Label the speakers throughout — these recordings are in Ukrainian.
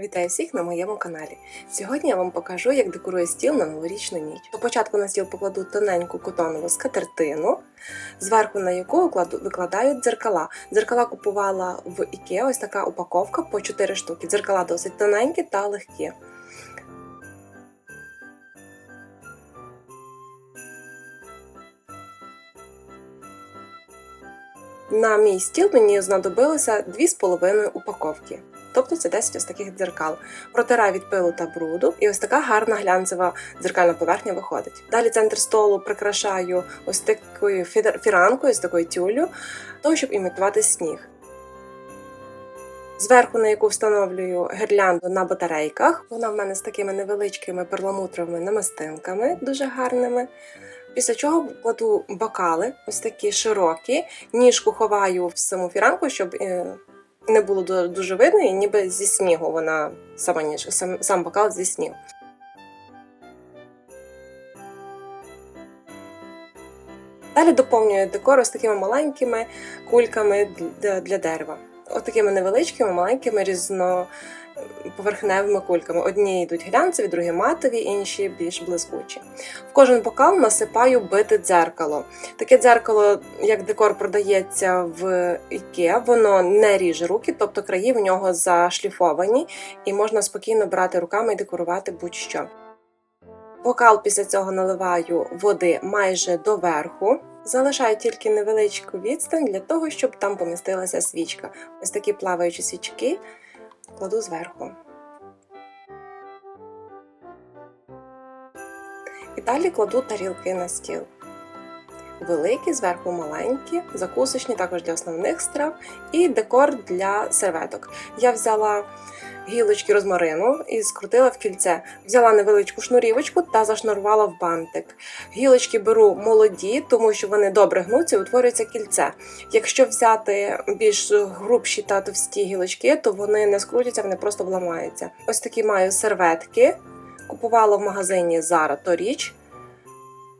Speaker 1: Вітаю всіх на моєму каналі. Сьогодні я вам покажу, як декорую стіл на новорічну ніч. Спочатку на стіл покладу тоненьку котонову скатертину, зверху на яку викладаю дзеркала. Дзеркала купувала в IKEA, ось така упаковка по 4 штуки. Дзеркала досить тоненькі та легкі. На мій стіл мені знадобилося 2,5 упаковки. Тобто це 10 ось таких дзеркал. Протираю від пилу та бруду, і ось така гарна глянцева дзеркальна поверхня виходить. Далі центр столу прикрашаю ось такою фіранкою, з такою тюлю, того, щоб імітувати сніг. Зверху, на яку встановлюю гірлянду на батарейках. Вона в мене з такими невеличкими перламутровими намистинками, дуже гарними. Після чого кладу бокали, ось такі широкі, ніжку ховаю в саму фіранку, щоб е, не було дуже видно, і ніби зі снігу вона сама ніж, сам, сам бокал зі снігу. Далі доповнюю декор ось такими маленькими кульками для, дерева. Ось такими невеличкими, маленькими різноповерхневими кульками. Одні йдуть глянцеві, другі матові, інші більш блискучі. В кожен бокал насипаю бите дзеркало. Таке дзеркало, як декор продається в IKEA, воно не ріже руки, тобто краї в нього зашліфовані, і можна спокійно брати руками і декорувати будь-що. Бокал після цього наливаю води майже до верху. Залишаю тільки невеличку відстань для того, щоб там помістилася свічка. Ось такі плаваючі свічки кладу зверху. І далі кладу тарілки на стіл. Великі, зверху маленькі, закусочні також для основних страв, і декор для серветок. Я взяла гілочки розмарину і скрутила в кільце. Взяла невеличку шнурівочку та зашнурувала в бантик. Гілочки беру молоді, тому що вони добре гнуться і утворюється кільце. Якщо взяти більш грубші та товсті гілочки, то вони не скрутяться, вони просто вламаються. Ось такі маю серветки. Купувала в магазині Zara торіч.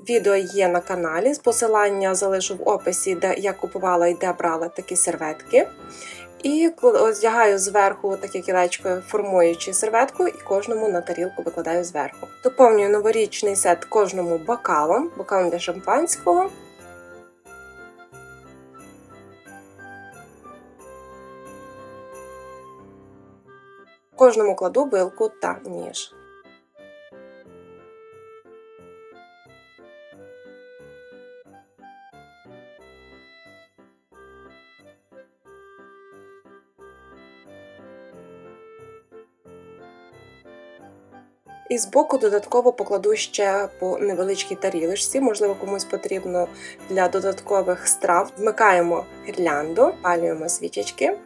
Speaker 1: Відео є на каналі. Посилання залишу в описі, де я купувала і де брала такі серветки. І одягаю зверху таке кілечко, формуючи серветку, і кожному на тарілку викладаю зверху. Доповнюю новорічний сет кожному бокалом, бокалом для шампанського. Кожному кладу вилку та ніж. І збоку додатково покладу ще по невеличкій тарілочці, можливо, комусь потрібно для додаткових страв. Вмикаємо гірлянду, палюємо свічечки.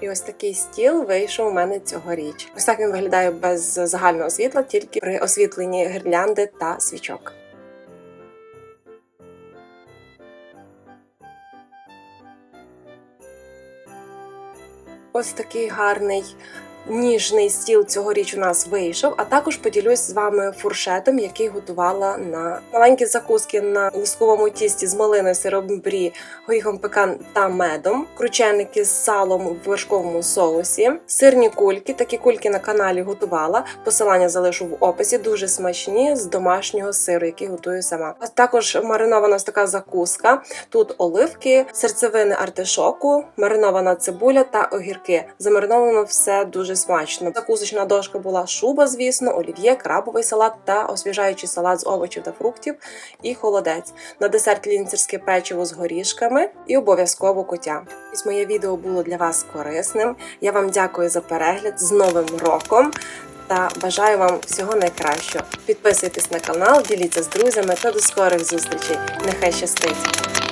Speaker 1: І ось такий стіл вийшов у мене цьогоріч. Ось так він виглядає без загального світла, тільки при освітленні гірлянди та свічок. Ось такий гарний ніжний стіл цьогоріч у нас вийшов. А також поділюсь з вами фуршетом, який готувала на маленькі закуски на лисковому тісті з малиною, сиром брі, горіхом пекан та медом, крученики з салом в вершковому соусі, сирні кульки. Такі кульки на каналі готувала. Посилання залишу в описі. Дуже смачні з домашнього сиру, який готую сама. А також маринована ось така закуска. Тут оливки, серцевини артишоку, маринована цибуля та огірки. Замариновано все дуже смачно. Закусочна дошка була шуба, звісно, олів'є, крабовий салат та освіжаючий салат з овочів та фруктів і холодець. На десерт лінцерське печиво з горішками і обов'язково кутя. Ось моє відео було для вас корисним. Я вам дякую за перегляд з Новим роком. Та бажаю вам всього найкращого. Підписуйтесь на канал, діліться з друзями та до скорих зустрічей. Нехай щастить!